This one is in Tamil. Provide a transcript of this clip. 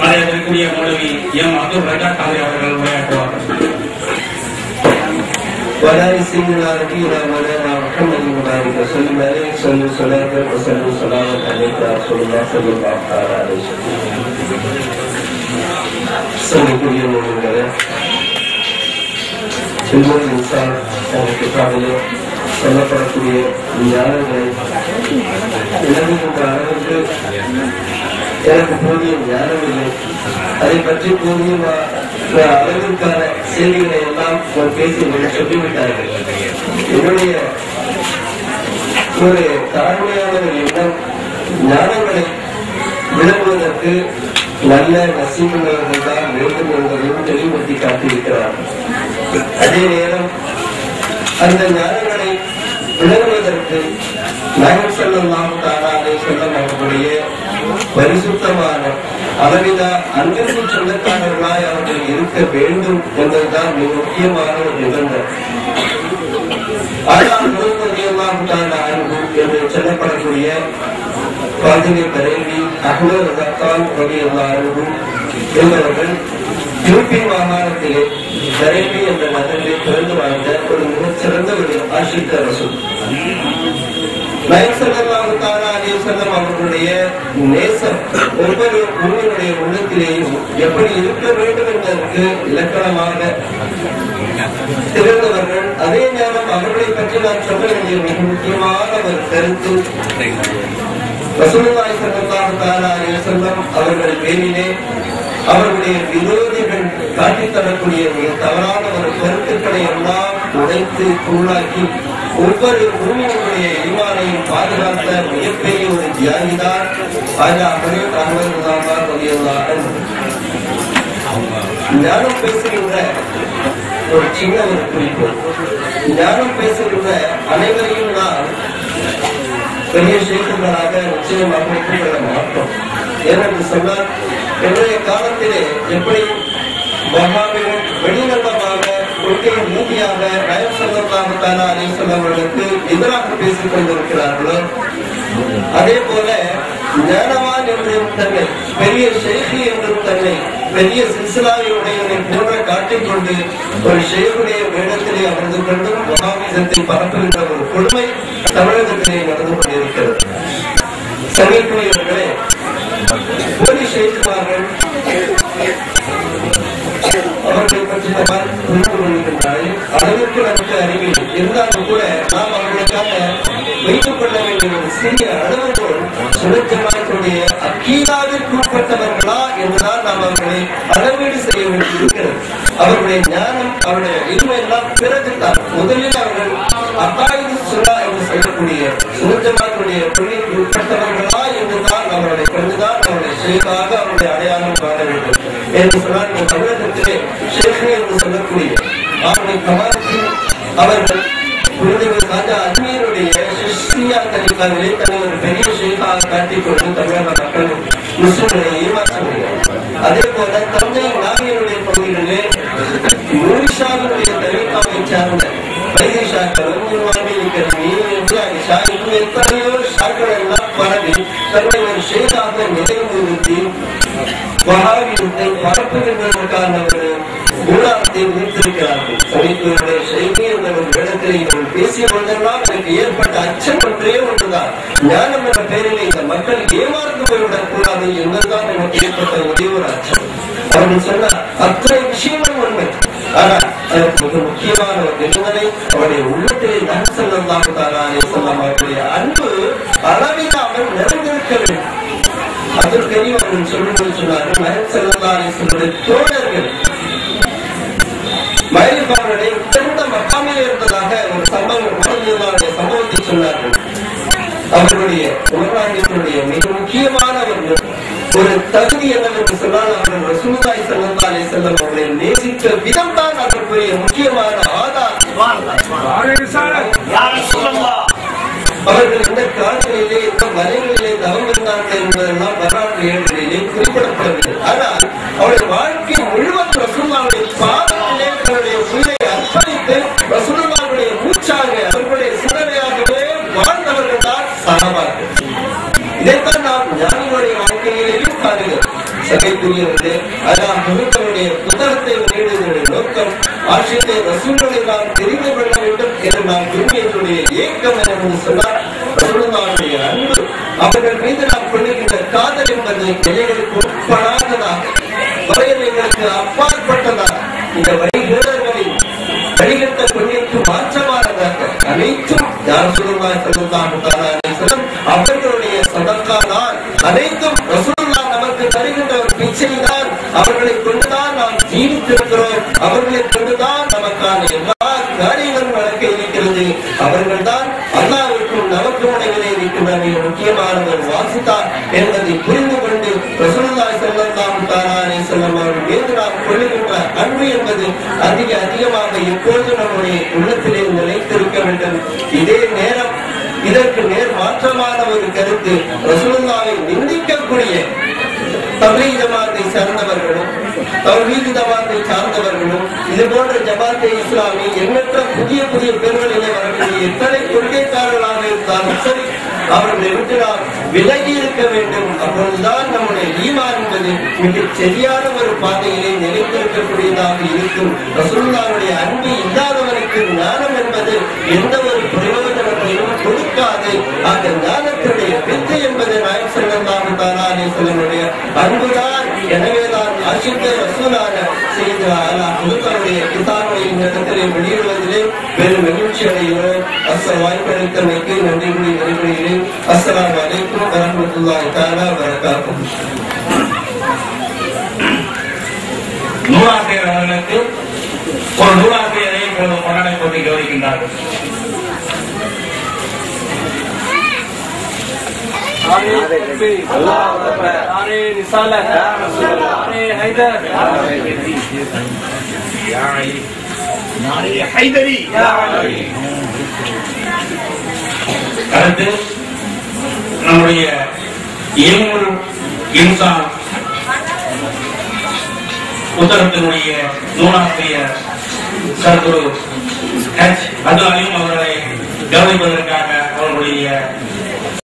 மரியாதைக்குரிய மௌலவி எம் அப்துல் ரஜாக் காலை அவர்கள் உரையாற்றுவார்கள் ولا سيدنا نبينا مولانا محمد وبارك وسلم عليه صلوا صلاة وسلموا سلاما عليك يا رسول الله صلى الله تعالى عليه وسلم சொல்லக்கூடிய நூல்களே சில்வர் இன்சான் எனக்கு காலையிலே சொல்லப்படக்கூடிய ஞானங்களை விளங்குகின்ற அளவுக்கு எனக்கு போதிய ஞானம் இல்லை அதை பற்றி போதிய அளவிற்கான செய்திகளை எல்லாம் ஒரு பேசி சொல்லிவிட்டார்கள். என்னுடைய ஒரு தாழ்மையான எண்ணம் ஞானங்களை விளங்குவதற்கு நல்ல நசீபுள்ளவர்கள் தான் வேண்டும் என்பதையும் தெளிவுபடுத்தி காட்டியிருக்கிறார். அதே நேரம் அந்த ஞானங்களை விளங்குவதற்கு நாயகம் செல்லம் தாராலே சொல்ல அவர்களுடைய பரிசுத்தமான அளவிலா அன்பிற்கு சொந்தக்காரர்களாய் அவர்கள் இருக்க வேண்டும் என்பதுதான் மிக முக்கியமான ஒரு நிபந்தனை. ஆனால் முழுவதையெல்லாம் அன்பு என்று சொல்லப்படக்கூடிய பாதினி பரேவி அஹ்மது ரத்தான் ரவியல்லா அன்பு என்பவர்கள் மாகாணத்திலே என்ற பிறந்து வாழ்ந்த ஒரு மிகச்சிறந்த ஒரு நேசம் ஒவ்வொரு உங்களுடைய உள்ளத்திலேயும் எப்படி இருக்க வேண்டும் என்பதற்கு இலக்கணமாக திறந்தவர்கள் அதே நேரம் அவர்களை பற்றி நான் சொல்ல வேண்டிய மிக முக்கியமான ஒரு கருத்து. வசூலாய் ஸல்லல்லாஹு தாராய அலைஹி அவர்கள் பேரிலே அவர்களுடைய விரோதிகள் காட்டித் தரக்கூடிய மிக தவறான ஒரு கருத்துக்களை எல்லாம் உடைத்து உள்ளாக்கி ஒவ்வொரு உரிமையுடைய ஈமானையும் பாதுகாத்த மிகப்பெரிய ஒரு தியாகிதான் ராஜா அமரேட் அகமது முதாமா ரலியல்லாஹு ஞானம் பேசுகின்ற ஒரு சின்ன ஒரு குறிப்பு. ஞானம் பேசுகின்ற அனைவரையும் நான் பெரிய சேகர்களாக நிச்சயமாக ஒப்புக்கொள்ள மாட்டோம். ஏனென்று சொன்னால் இன்றைய காலத்திலே எப்படி மகாவிலும் வெளிநடமாக கொள்கையை நீதியாக நயம் சொல்லமாக தானா அலி சொல்லவர்களுக்கு எதிராக பேசிக் கொண்டிருக்கிறார்களோ? அதே போல ஞானவான் என்று தன்னை பெரிய ஷேഖி என்று தன்னை பெரிய சில்சிலாவையுடையவனை போன்ற காட்டிக்கொண்டு ஒரு ஷேகுடைய வேடத்திலே அமர்ந்து கொண்டும் மகாவீதத்தை பரப்புகின்ற ஒரு கொடுமை தமிழகத்திலே நடந்து கொண்டிருக்கிறது. சமீபங்களே போலி ஷேகுமார்கள் அவர்களை பற்றி நான் கொள்கின்றார்கள் அளவிற்கு நமக்கு அறிவில் இருந்தாலும் கூட நாம் அவர்களுக்காக வைத்துக் கொள்ள வேண்டிய ஒரு சிறிய அளவுகோல் சுழற்சமாக்கூடிய அக்கீதாவிற்கு உட்பட்டவர்களா என்றுதான் நாம் அவர்களை அளவீடு செய்ய வேண்டியிருக்கிறது. அவர்களுடைய ஞானம் அவருடைய இதுவெல்லாம் பிறகுதான் முதலில் அவர்கள் அக்காயுது சுறா என்று சொல்லக்கூடிய சுழற்சமாக்கூடிய தொழிலுக்கு உட்பட்டவர்களா என்றுதான் அவருடைய கண்டுதான் அவருடைய ஷேகாக அவருடைய அடையாளம் காண வேண்டும். என்று சொன்னால் இந்த தமிழகத்திலே ஷேഖே என்று சொல்லக்கூடிய அவருடைய கமாலத்தில் அவர்கள் குருதேவர் ராஜா அஜ்மீருடைய சிஷ்யா ஒரு பெரிய ஷேகாக காட்டிக் தமிழக மக்கள் முஸ்லிம்களை ஏமாற்ற முடியும் அதே போல தஞ்சை நாவியருடைய பகுதிகளிலே நூரிஷாவினுடைய தரிகாவை சார்ந்த என்று எத்தனையோ சாக்கள் எல்லாம் பரவி தன்னை ஒரு ஷேகாக நிலைநிறுத்தி மகாவீரத்தை பரப்புகின்றதற்கான ஒரு கூடாரத்தை வைத்திருக்கிறார்கள் செய்தி என்ற ஒரு இவர்கள் பேசிய பொழுதெல்லாம் எனக்கு ஏற்பட்ட அச்சம் ஒன்றே ஒன்றுதான். ஞானம் என்ற பெயரில் இந்த மக்கள் ஏமாந்து போய்விடக் கூடாது என்பதுதான் எனக்கு ஏற்பட்ட ஒரே ஒரு அச்சம். அவர்கள் சொன்ன அத்தனை விஷயங்களும் உண்மை. ஆனால் அதற்கு மிக முக்கியமான ஒரு நிபந்தனை அவருடைய உள்ளத்திலே நகர் அன்பு அளவில்லாமல் நிறைந்திருக்க வேண்டும் அவர்கள் சொல்லும்போது சொன்னார்கள் மஹத் சல்லா அலிஸ்வருடைய தோழர்கள். அவர்களை உயர்ந்த மக்காமில் இருந்ததாக ஒரு சம்பவம் மஹதியுல்லாவுடைய சம்பவத்தை சொன்னார்கள். அவர்களுடைய உலகாண்டியத்தினுடைய மிக முக்கியமான ஒரு ஒரு தகுதி என்னவென்று சொன்னால் அவர்கள் ரசூலுல்லாஹி ஸல்லல்லாஹு அலைஹி வஸல்லம் அவர்களை நேசித்த விதம் தான் அதற்குரிய முக்கியமான ஆதாரம். அவர்கள் எந்த காலங்களிலே எந்த மலைகளிலே தவம் இருந்தார்கள் என்பதெல்லாம் வரலாற்று ஏடுகளிலே குறிப்பிடப்படவில்லை ஆனால் அவருடைய வாழ்க்கை முழுவதும் ரசூல்லாவுடைய பாதத்திலே தன்னுடைய உயிரை அர்ப்பணித்து ரசூலுல்லாவுடைய மூச்சாக அவர்களுடைய சிந்தனையாகவே வாழ்ந்தவர்கள் தான் இதைத்தான் நாம் ஞானிகளுடைய வாழ்க்கையிலேயும் காணுகிறோம் அதான் முகத்தனுடைய புத்தகத்தை வெளியிடுவதனுடைய நோக்கம் ஆட்சியத்தை ரசூல்களை நாம் தெரிந்து கொள்ள வேண்டும் என்று நாம் விரும்பியவருடைய ஏக்கம் என்று சொன்னால் அன்பு அவர்கள் மீது நாம் கொள்ளுகின்ற காதல் என்பது எல்லைகளுக்கு உட்படாததாக வரையறைகளுக்கு அப்பாற்பட்டதாக இந்த வழிகேடர்களை வழிகட்ட கொள்கைக்கு மாற்றமானதாக அனைத்தும் யார் சொல்லுவாய் சொல்லுதான் அவர்களுடைய சதக்கானால் அனைத்தும் ரசூலுல்லா நமக்கு தருகின்ற ஒரு பிச்சைதான் அவர்களை கொண்டுதான் நாம் ஜீவித்திருக்கிறோம். அவர்களை கொண்டுதான் நமக்கான எல்லா காரியங்களும் நடக்க இருக்கிறது. அவர்கள் தான் நமக்கும் இடையிலே இருக்கின்ற மிக முக்கியமான ஒரு வாசித்தார் என்பதை புரிந்து கொண்டு ரசூலுல்லாஹி ஸல்லல்லாஹு தஆலா செல்லம் அவர்கள் மீது நாம் கொள்ளுகின்ற அன்பு என்பது அதிக அதிகமாக எப்போது நம்முடைய உள்ளத்திலே நிலைத்திருக்க வேண்டும். இதே நேரம் இதற்கு நேர் மாற்றமான ஒரு கருத்து ரசூலுல்லாவை நிந்திக்கக்கூடிய தமிழ் ஜமாத்தை சார்ந்தவர்களும் தௌஹீது ஜமாத்தை சார்ந்தவர்களும் இது போன்ற ஜமாத்தை இஸ்லாமி எண்ணற்ற புதிய புதிய பெண்களிலே வரக்கூடிய எத்தனை கொள்கைக்காரர்களாக இருந்தாலும் சரி அவர்களை விட்டு நாம் விலகி இருக்க வேண்டும். அப்பொழுதுதான் நம்முடைய ஈமான் என்பது மிகச் சரியான ஒரு பாதையிலே நிலைத்திருக்கக்கூடியதாக இருக்கும். ரசூலுல்லாவுடைய அன்பு இல்லாதவனுக்கு ஞானம் என்பது எந்த ஒரு பிரயோஜனத்தையும் கொடுக்காது. அந்த ஞானத்தினுடைய வித்தை என்பது நாயம் செல்லலாம் தானே சொல்லனுடைய அன்புதான். எனவே அசித்த ரசூலான செய்த புதுத்தனுடைய கிதாபுடைய இந்த இடத்திலே வெளியிடுவதிலே பெரும் மகிழ்ச்சி அடைகிறோம். அச வாய்ப்பளித்தமைக்கு நன்றி கூறி வருகிறேன் அஸ்ஸலாமு அலைக்கும் வரஹ்மத்துல்லாஹி தஆலா வரகாத்துஹு நூலாசிரியர் அவர்களுக்கு ஒரு நூலாசிரியரை இப்போது கவனிக்கின்றார்கள். போட்டி கௌரிக்கின்றார்கள் नारे रिसालत नारे हैदर ஹைதரி அடுத்து நம்முடைய எல்முல் இன்சான் புத்தகத்தினுடைய நூலாசிரியர் சர்குரு ஹெச் அது அலிம் அவர்களை கவனிப்பதற்காக அவர்களுடைய